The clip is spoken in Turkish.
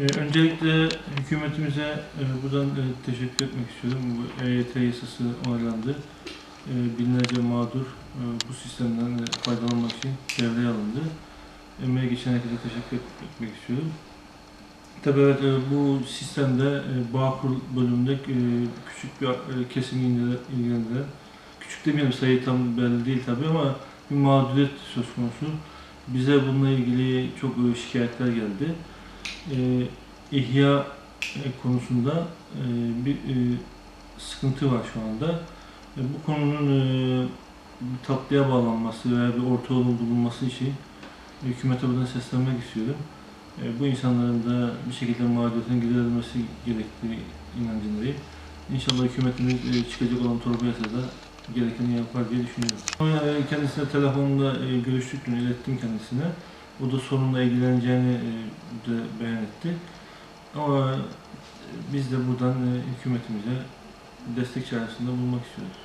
Ee, Öncelikle hükümetimize e, buradan e, teşekkür etmek istiyorum. Bu EYT yasası onaylandı. E, Binlerce mağdur bu sistemden faydalanmak için devreye alındı. Emeğe geçen herkese teşekkür et- etmek istiyorum. Tabii evet, bu sistemde Bağkur bölümünde küçük bir kesimi ilgilen- ilgilendiren, küçük demeyelim sayı tam belli değil tabii ama bir mağduriyet söz konusu. Bize bununla ilgili çok şikayetler geldi e, ihya konusunda e, bir e, sıkıntı var şu anda. E, bu konunun e, bir tatlıya bağlanması veya bir orta yolun bulunması için hükümete buradan seslenmek istiyorum. E, bu insanların da bir şekilde mağduriyetinin giderilmesi gerektiği inancındayım. İnşallah hükümetimiz e, çıkacak olan torba yasada gerekeni yapar diye düşünüyorum. Ama, e, Kendisine telefonda e, görüştük ilettim kendisine. O da sorunla ilgileneceğini e, de beyan etti. Ama biz de buradan e, hükümetimize destek çağrısında bulunmak istiyoruz.